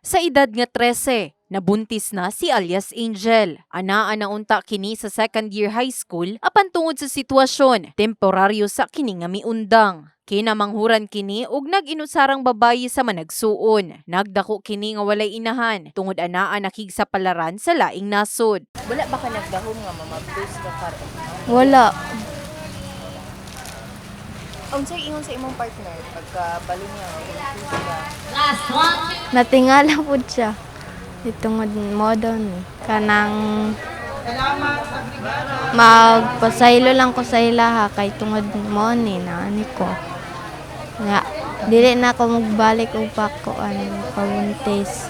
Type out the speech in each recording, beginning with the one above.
Sa edad nga 13, nabuntis na si alias Angel. Anaa na unta kini sa second year high school apan tungod sa sitwasyon, temporaryo sa kini nga miundang. Kinamanghuran kini ug nag-inusarang babayi sa managsuon. Nagdako kini nga walay inahan tungod anaa nakig sa palaran sa laing nasod. Wala ba ka nagdahom nga mamabdos ka karon? Wala. Ang say ingon sa imong partner pagka balo niya nga buntis ka. Natingala po siya. Itong mo doon. Kanang magpasaylo lang ko sa ilaha kay tungod mo ni na ani ko. Nga, dili na ako magbalik upa ko ano pabuntis.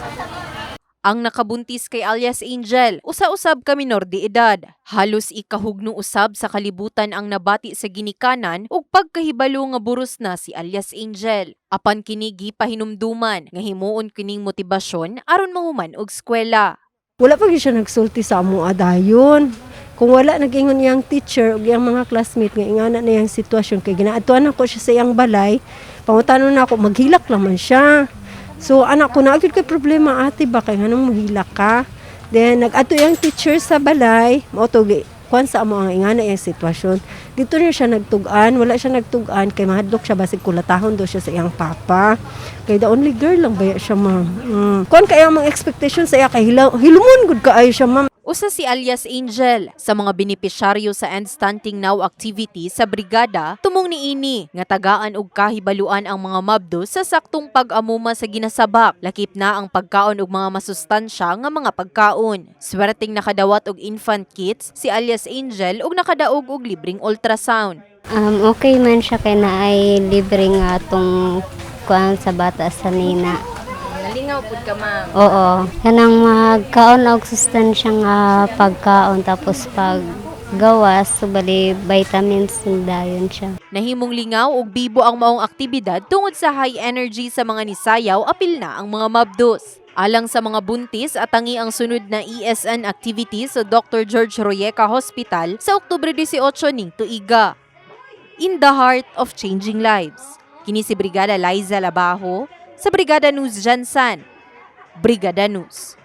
Ang nakabuntis kay alias Angel, usa-usab ka minor de edad. Halos ikahugno usab sa kalibutan ang nabati sa ginikanan ug pagkahibalo nga buros na si alias Angel. Apan kini gipahinumduman nga himuon kining motibasyon aron mahuman og eskwela. Wala pa siya nagsulti sa amo dayon. Kung wala nagingon iyang teacher ug iyang mga classmate nga ingana na iyang sitwasyon kay ginaadtuan ako siya sa iyang balay, pangutanon na ako maghilak naman siya. So anak ko na agad kay problema ate ba kay nganong mahilak ka? Then nag-adto iyang teacher sa balay, mo to gi kuan sa amo ang ingana iyang sitwasyon. Dito niya siya nagtugan, wala siya nagtugan kay mahadlok siya basig kulatahon do siya sa iyang papa. Kay the only girl lang baya siya ma'am. Mm. Kuan kay ang mga expectation sa iya kay hilumon gud kaayo siya ma'am. Usa si alias Angel sa mga benepisyaryo sa End Stunting Now activity sa brigada tumong niini nga tagaan og kahibaluan ang mga mabdo sa saktong pag-amuma sa ginasabak lakip na ang pagkaon og mga masustansya nga mga pagkaon. Swerteng nakadawat og infant kits si alias Angel ug nakadaog og libreng ultrasound. Um, okay man siya kay na ay libre nga tong kuan sa bata sa nina. Nalingaw pud ka ma'am. Oo. Kanang magkaon og sustansya nga pagkaon tapos pag gawas subali vitamins dayon siya. Nahimong lingaw og bibo ang maong aktibidad tungod sa high energy sa mga nisayaw apil na ang mga mabdos. Alang sa mga buntis at tangi ang sunod na ESN activity sa Dr. George Royeca Hospital sa Oktubre 18 ning tuiga. In the heart of changing lives. Kini si Brigada Liza Labajo sa Brigada News Jansan. Brigada News.